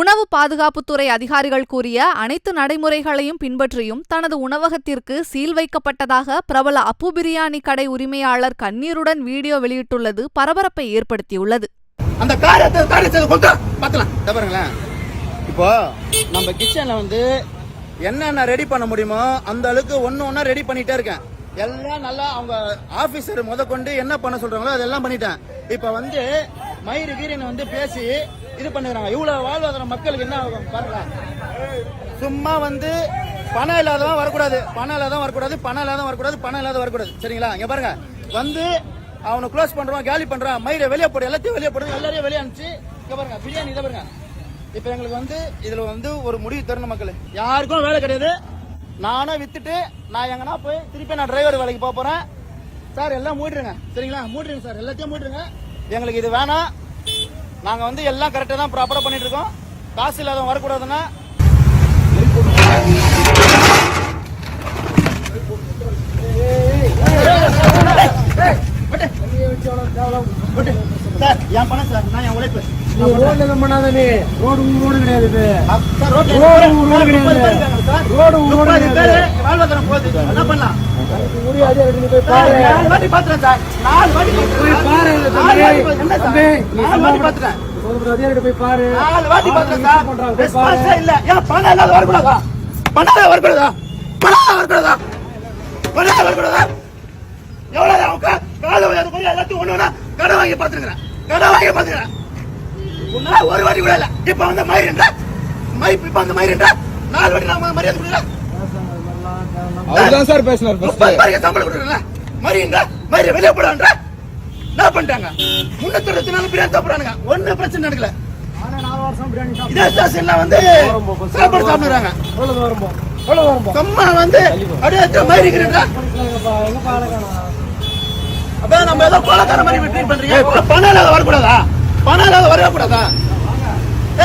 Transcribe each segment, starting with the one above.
உணவு பாதுகாப்புத்துறை அதிகாரிகள் கூறிய அனைத்து நடைமுறைகளையும் பின்பற்றியும் தனது உணவகத்திற்கு சீல் வைக்கப்பட்டதாக பிரபல அப்பு பிரியாணி கடை உரிமையாளர் கண்ணீருடன் வீடியோ வெளியிட்டுள்ளது பரபரப்பை ஏற்படுத்தியுள்ளது. அந்த இப்போ நம்ம கிச்சன்ல வந்து என்னென்ன ரெடி பண்ண முடியுமோ அந்த அளவுக்கு ஒன்று ஒன்றா ரெடி பண்ணிட்டே இருக்கேன். எல்லாம் நல்லா அவங்க ஆபீசர் முத கொண்டு என்ன பண்ண சொல்றாங்களோ அதெல்லாம் பண்ணிட்டேன். இப்போ வந்து மயிறு கீரின்னு வந்து பேசி இது பண்ணுறாங்க இவ்வளோ வாழ்வாதார மக்களுக்கு என்ன ஆகும்? பாருங்க. சும்மா வந்து பணம் இல்லாதவன் வரக்கூடாது. பணம் இல்லாதவன் வரக்கூடாது. பணம் இல்லாதவன் வரக்கூடாது. பணம் இல்லாத வரக்கூடாது. சரிங்களா? இங்க பாருங்க. வந்து அவனை க்ளோஸ் பண்றான் கேலி பண்றான் மயிரை வெளியே போடு எல்லாத்தையும் வெளியே போடுறது எல்லாரையும் வெளியே அனுப்பிச்சு இங்க பாருங்க. பிரியாணி இதை பாருங்க. இப்போ எங்களுக்கு வந்து இதுல வந்து ஒரு முடிவு தரணும் மக்கள். யாருக்கும் வேலை கிடையாது. நானும் வித்துட்டு நான் எங்கன்னா போய் திருப்பி நான் டிரைவர் வேலைக்கு போக போறேன். சார் எல்லாம் மூடிடுங்க. சரிங்களா? மூடிடுங்க சார். எல்லாத்தையும் மூடிடுங்க. எங்களுக்கு இது வேணாம். நாங்க வந்து எல்லாம் கரெக்டா தான் ப்ராப்பரா பண்ணிட்டு இருக்கோம் காசு இல்லாதவங்க வரக்கூடாதுன்னா சார் என் பணம் சார் நான் என் உழைப்பு. பண்ணாத நீ. ரோடு உன் ரோடு கிடையாது ரோடு ரோடு கிடையாது. ரோடு ரோடு கிடையாது. வாழ்வாதாரம் போகுது. என்ன பண்ணலாம். போய் பாரு நாலு வாட்டி பாத்துறேன் சார் இல்ல. ஏன் பணம் இல்லாத வரக்கூடாதா? பணம் வரக்கூடாதா? பணம் வரக்கூடாதா? பணம் வரக்கூடாதா? எவ்வளவு அவங்க காலை மாதிரி எல்லாத்தையும் ஒண்ணு வாங்கி பாத்துருக்கிறேன். கடன் வாங்கி பாத்துக்கிறேன். ஒரு வாட்டி கூட இல்ல. இப்ப வந்து மயிருன்ற மை- இப்ப வந்து மயிருன்ற நாலு வாட்டி நான் மரியாதை கொடுக்கல அவர்தான் சார் பேசினார் பேருக்கு சம்பளம் கொடுக்குறேன் மரியுங்க மரிய வெளியே போடான்ற? என்ன பண்ணிட்டாங்க? முன்னூத்தி அறுபத்தி நாலு பிரியாணி சாப்பிடுறானுங்க. ஒண்ணு பிரச்சனை நடக்கல. ஆனா நாலு வருஷம் பிரியாணி சாப்பிட்டு இதே ஸ்டேஷன்ல வந்து சாப்பாடு சாப்பிடுறாங்க. சும்மா வந்து அப்படியே எங்கப்பா அழகானா அப்ப நம்ம ஏதோ கோலக்கார மாதிரி ட்ரீட் பண்றீங்க. பணம் இல்லாத வரக்கூடாதா? பணம் இல்லாத வரக்கூடாதா?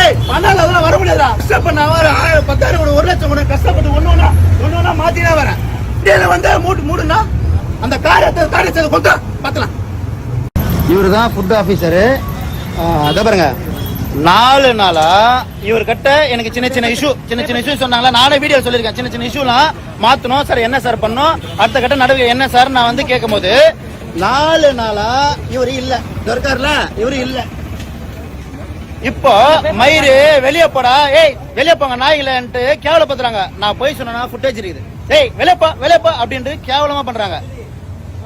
ஏய் பணம் இல்லாத வர முடியாதா கஷ்டப்பட்டு ஆயிரம் பத்தாயிரம் ஒரு லட்சம் கஷ்டப்பட்டு ஒண்ணு ஒண்ணா ஒண்ணு ஒண்ணா மாத்தினா வந்து மூட்டு மூடுனா அந்த காரியத்தை காரியத்தை கொண்டு பார்க்கலாம். இவர் தான் ஃபுட் ஆஃபீஸரு அதை பாருங்க. நாலு நாளா இவர் கிட்ட எனக்கு சின்ன சின்ன இஷ்யூ சின்ன சின்ன இஷ்யூ சொன்னாங்களா? நானே வீடியோ சொல்லியிருக்கேன். சின்ன சின்ன இஷ்யூலாம் மாத்தணும். சார் என்ன சார் பண்ணணும்? அடுத்த கட்ட நடவடிக்கை என்ன சார்? நான் வந்து கேட்கும்போது நாலு நாளா இவர் இல்ல. இதோ இருக்காருல இவர் இல்லை. இப்போ மயிறு வெளிய போடா. ஏய் வெளிய போங்க நாய்களன்ட்டு கேவலப்படுத்துறாங்க. நான் போய் சொன்னா ஃபுட்டேஜ் இருக்குது. ஏய் வெளிய போ வெளிய போ அப்படின்ட்டு கேவலமா பண்றாங்க.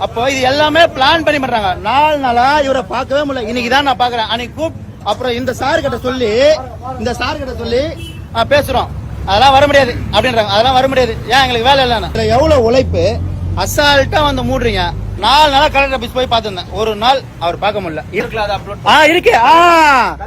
அப்போ இது எல்லாமே பிளான் பண்ணி பண்றாங்க. நாலு நாளா இவரை பார்க்கவே முடியல. இன்னைக்கு தான் நான் பாக்குறேன் அன்னைக்கு கூப் அப்புறம் இந்த சார் கிட்ட சொல்லி இந்த சார் கிட்ட சொல்லி பேசுறோம். அதெல்லாம் வர முடியாது அப்படின்றாங்க. அதெல்லாம் வர முடியாது. ஏன் எங்களுக்கு வேலை இல்லைன்னு. இதுல எவ்வளவு உழைப்பு? அசால்ட்டா வந்து மூடுறீங்க. நாலு நாளா கலெக்டர் ஆபீஸ் போய் பார்த்திருந்தேன். ஒரு நாள் அவர் பார்க்க முடியல. இருக்குல்ல, அதை upload ஆ இருக்கு. ஆ.